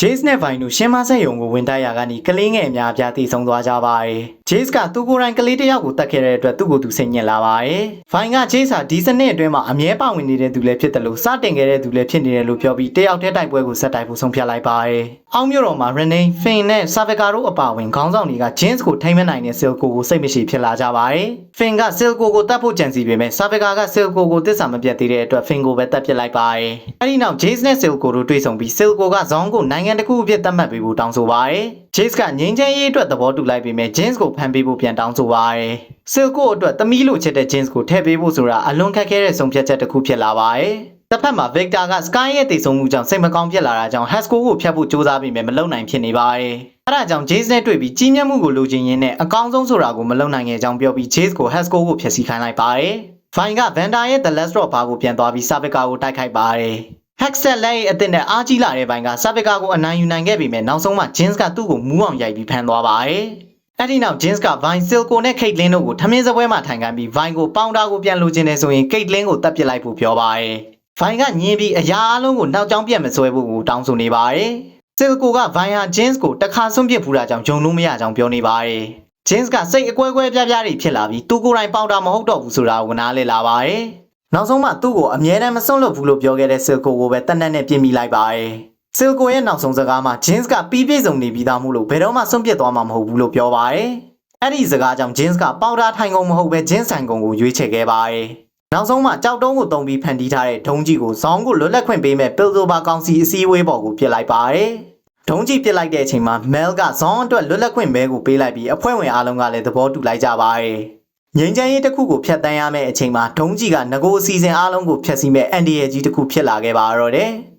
Jace နဲ့ Vine တို့ရှင်းမဆက်ယုံကိုဝင်တိုက်ရာကနေကလေးငယ်အများအပြားတည်ဆုံသွားကြပါတယ်။ Jace ကသူကိုယ်တိုင်ကလေးတစ်ယောက်ကိုတတ်ခဲ့တဲ့အတွက်သူ့ကိုယ်သူစိတ်ညစ်လာပါတယ်။ Vine က Jace ဟာဒီစနစ်အတွင်းမှာအမြဲပါဝင်နေတဲ့သူလည်းဖြစ်တယ်လို့စတင်ခဲ့တဲ့သူလည်းဖြစ်နေတယ်လို့ပြောပြီးတယောက်တည်းတိုက်ပွဲကိုဆက်တိုက်ဖို့ဆုံးဖြတ်လိုက်ပါတယ်။အောက်မြို့တော်မှာ Renee, Finn နဲ့ Savika တို့အပါအဝင်ခေါင်းဆောင်တွေက James ကိုထိမ့်မနိုင်တဲ့ Silco ကိုစိတ်မရှိဖြစ်လာကြပါတယ်။ Finn က Silco ကိုတတ်ဖို့ကြံစီပေမဲ့ Savika က Silco ကိုတစ္ဆာမပြတ်သေးတဲ့အတွက် Finn ကိုပဲတတ်ပစ်လိုက်ပါတယ်။အဲဒီနောက် Jace နဲ့ Silco တို့တွေ့ဆုံပြီး Silco က Zong ကိုနိုင်ငံတစ်ခုအဖြစ်သတ်မှတ်ပေးဖို့တောင်းဆိုပါတယ်။ Jace ကငြိမ်းချမ်းရေးအတွက်သဘောတူလိုက်ပေမဲ့ James ကိုဖမ်းပေးဖို့ပြန်တောင်းဆိုပါတယ်။ Silco အတွက်သမီးလိုချစ်တဲ့ James ကိုထည့်ပေးဖို့ဆိုတာအလွန်ခက်ခဲတဲ့ဆုံးဖြတ်ချက်တစ်ခုဖြစ်လာပါတယ်။တစ်ဖက်မှာ Victor က Sky ရဲ့တည်ဆုံမှုကြောင့်စိတ်မကောင်းဖြစ်လာတာကြောင့် Hasko ကိုဖျက်ဖို့ကြိုးစားပေမဲ့မလုပ်နိုင်ဖြစ်နေပါတယ်။အဲဒါကြောင့် Jace နဲ့တွေ့ပြီးကြီးမြတ်မှုကိုလိုချင်ရင်းနဲ့အကောင်းဆုံးဆိုတာကိုမလုပ်နိုင်ခဲ့ကြောင်းပြောပြီး Jace ကို Hasko ကိုဖျက်ဆီးခိုင်းလိုက်ပါတယ်။ Vine က Vanda ရဲ့ The Last Drop ဘာကိုပြန်သွားပြီး Savika ကိုတိုက်ခိုက်ပါတယ်။ Hexet လက်ရဲ့အသစ်နဲ့အားကြီးလာတဲ့ဘိုင်က Savika ကိုအနိုင်ယူနိုင်ခဲ့ပေမဲ့နောက်ဆုံးမှ Jins ကသူ့ကိုမူးအောင်ရိုက်ပြီးဖမ်းသွားပါတယ်။အဲ့ဒီနောက် Jins က Vine Silco နဲ့ Caitlyn တို့ကိုထမင်းစပွဲမှာထိုင်ခိုင်းပြီး Vine ကိုပေါင်တာကိုပြန်လိုချင်တယ်ဆိုရင် Caitlyn ကိုတတ်ပစ်လိုက်ဖို့ပြောပါတယ်။ Vine ကညင်းပြီးအရာအလုံးကိုနောက်ကျောင်းပြန်မဆွဲဖို့ကိုတောင်းဆိုနေပါတယ်။ Silco က Vine ဟာ Jins ကိုတစ်ခါဆွန့်ပစ်ဖူးတာကြောင့်ဂျုံလို့မရကြောင်းပြောနေပါတယ်။ Jins ကစိတ်အကွဲကွဲပြားပြားတွေဖြစ်လာပြီးသူကိုယ်တိုင်ပေါင်တာမဟုတ်တော့ဘူးဆိုတာကိုနားလည်လာပါတယ်။ နောက်ဆုံးမှသူ့ကိုအမြဲတမ်းမစွန့်လွတ်ဘူးလို့ပြောခဲ့တဲ့ Silco ကိုပဲတတ်နက်နဲ့ပြင်မိလိုက်ပါတယ်။ Silco ရဲ့နောက်ဆုံးစကားမှာ Jins ကပြီးပြည့်စုံနေပြီးသားမို့လို့ဘယ်တော့မှစွန့်ပစ်သွားမှာမဟုတ်ဘူးလို့ပြောပါတယ်။အဲ့ဒီစကားကြောင့် Jins ကပေါင်တာထိုင်ကုန်မဟုတ်ပဲ Jins ဆိုင်ကုန်ကိုရွေးချယ်ခဲ့ပါတယ်။နောက်ဆုံးမှကြောက်တုံးကိုတုံပြီးဖန်တီးထားတဲ့ဒုံးကြီးကိုဇောင်းကိုလွတ်လပ်ခွင့်ပေးမဲ့ Piltover ကောင်စီအစည်းအဝေးပေါ်ကိုပြစ်လိုက်ပါတယ်။ဒုံးကြီးပြစ်လိုက်တဲ့အချိန်မှာ Mel ကဇောင်းအတွက်လွတ်လပ်ခွင့်မဲကိုပေးလိုက်ပြီးအဖွဲ့ဝင်အားလုံးကလည်းသဘောတူလိုက်ကြပါတယ်။ ငိမ့်ချမ်းရေးတစ်ခုကိုဖျက်ဆီးရမယ့်အချိန်မှာဒုံးကြီးကငโกအစီအစဉ်အားလုံးကိုဖျက်ဆီးမဲ့အန်ဒီရဲ့ကြီးတစ်ခုဖြစ်လာခဲ့ပါတော့တယ်။